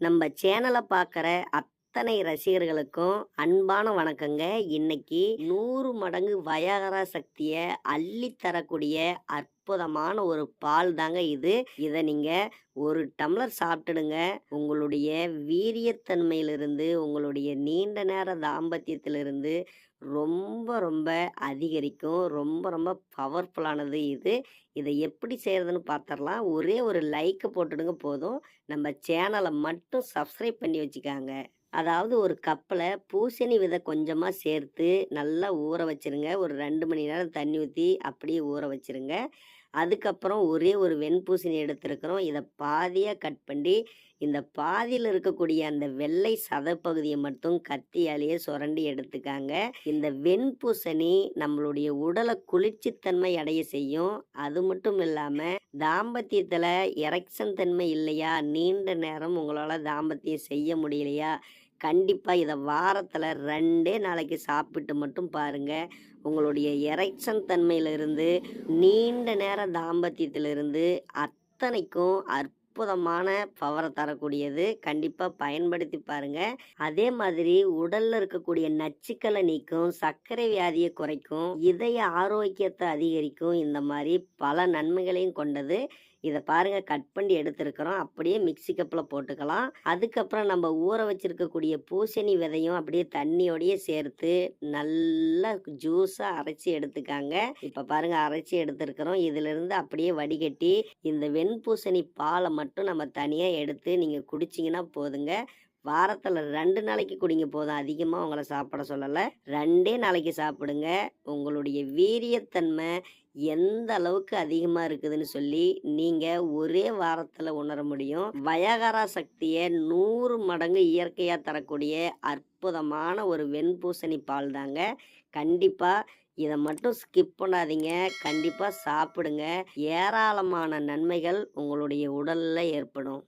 நம்ம சேனலை பார்க்குற அத்தனை ரசிகர்களுக்கும் அன்பான வணக்கங்க. இன்னைக்கு நூறு மடங்கு வயகரா சக்தியை அள்ளி தரக்கூடிய அற்புதமான ஒரு பால் தாங்க இது. இதை நீங்கள் ஒரு டம்ளர் சாப்பிட்டுடுங்க. உங்களுடைய வீரியத்தன்மையிலிருந்து உங்களுடைய நீண்ட நேர தாம்பத்தியத்திலிருந்து ரொம்ப ரொம்ப அதிகரிக்கும். ரொம்ப ரொம்ப பவர்ஃபுல்லானது இது. இதை எப்படி செய்கிறதுன்னு பார்த்துடலாம் ஒரே ஒரு லைக்கை போட்டுடுங்க போதும். நம்ம சேனலை மட்டும் சப்ஸ்கிரைப் பண்ணி வச்சுக்காங்க. அதாவது ஒரு கப்பில் பூசணி விதை கொஞ்சமாக சேர்த்து நல்லா ஊற வச்சிருங்க. ஒரு ரெண்டு மணி நேரம் தண்ணி ஊற்றி அப்படியே ஊற வச்சிருங்க. அதுக்கப்புறம் ஒரே ஒரு வெண்பூசணி எடுத்துருக்குறோம். இதை பாதியாக கட் பண்ணி இந்த பாதியில் இருக்கக்கூடிய அந்த வெள்ளை சதப்பகுதியை மட்டும் கத்தியாலேயே சுரண்டி எடுத்துக்காங்க. இந்த வெண்பூசணி நம்மளுடைய உடலை குளிர்ச்சித்தன்மை அடைய செய்யும். அது மட்டும் இல்லாமல் தாம்பத்தியத்தில் எரெக்ஷன் தன்மை இல்லையா? நீண்ட நேரம் உங்களால் தாம்பத்தியம் செய்ய முடியலையா? கண்டிப்பாக இதை வாரத்தில் ரெண்டே நாளைக்கு சாப்பிட்டு மட்டும் பாருங்கள் உங்களுடைய எரெக்ஷன் தன்மையிலிருந்து நீண்ட நேர தாம்பத்தியத்திலிருந்து அத்தனைக்கும் அற்புதமான பவரை தரக்கூடியது. கண்டிப்பாக பயன்படுத்தி பாருங்க. அதே மாதிரி உடலில் இருக்கக்கூடிய நச்சுக்களை நீக்கும் சர்க்கரை வியாதியை குறைக்கும் இதய ஆரோக்கியத்தை அதிகரிக்கும் இந்த மாதிரி பல நன்மைகளையும் கொண்டது. இதை பாருங்க கட் பண்ணி எடுத்திருக்கிறோம். அப்படியே மிக்ஸி கப்பில் போட்டுக்கலாம். அதுக்கப்புறம் நம்ம ஊற வச்சிருக்கக்கூடிய பூசணி விதையும் அப்படியே தண்ணியோடையே சேர்த்து நல்லா ஜூஸாக அரைச்சி எடுத்துக்காங்க. இப்போ பாருங்க அரைச்சி எடுத்திருக்கிறோம். இதிலிருந்து அப்படியே வடிகட்டி இந்த வெண்பூசணி பாலை மட்டும் நம்ம தனியாக எடுத்து நீங்கள் குடிச்சிங்கன்னா போதுங்க. வாரத்தில் ரெண்டு நாளைக்கு குடிங்க போதும். அதிகமாக உங்களை சாப்பிட சொல்லலை. ரெண்டே நாளைக்கு சாப்பிடுங்க. உங்களுடைய வீரியத்தன்மை எந்த அளவுக்கு அதிகமாக இருக்குதுன்னு சொல்லி நீங்கள் ஒரே வாரத்தில் உணர முடியும். வயகரா சக்தியை நூறு மடங்கு இயற்கையாக தரக்கூடிய அற்புதமான ஒரு வெண்பூசணி பால் தாங்க. கண்டிப்பாக இதை மட்டும் ஸ்கிப் பண்ணாதீங்க. கண்டிப்பாக சாப்பிடுங்க. ஏராளமான நன்மைகள் உங்களுடைய உடலில் ஏற்படும்.